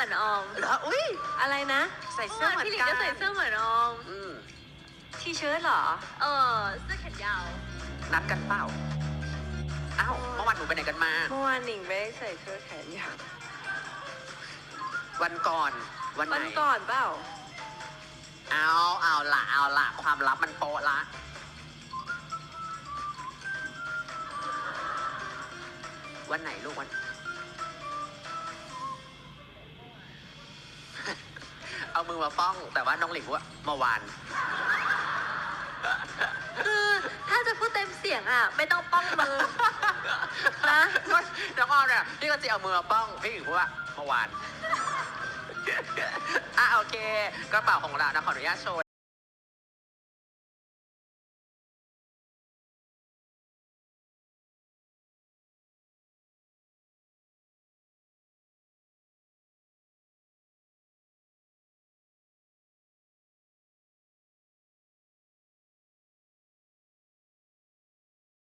มือนออม เหรออุ้ยอะไรนะใส่เสื้อเหมือนพี่หลิงกันก็ใส่เสื้อเหมือนออม อืมทีเชิ้ตเหรอ เออเสื้อแขนยาว นัดกันเปล่าอ้าวเมื่อวานหนูไปไหนกันมา เมื่อวานหนิงไม่ได้ใส่เสื้อแขนยาววันก่อน วันไหนวันก่อนเปล่า เอาเอาละเอาละความลับมันโปะละ วันไหนลูกวัน เอามือมาป้อง แต่ว่าน้องหลิงว่าเมื่อวาน คือถ้าจะพูดเต็มเสียงอะ ไม่ต้องป้องมือนะน้องออมเนี่ยพี่ก็จะเอามือมาป้อง พี่หลิงพูดว่าเมื่อวาน อะโอเค กระเป๋าของเรานะขออนุญาตโชว์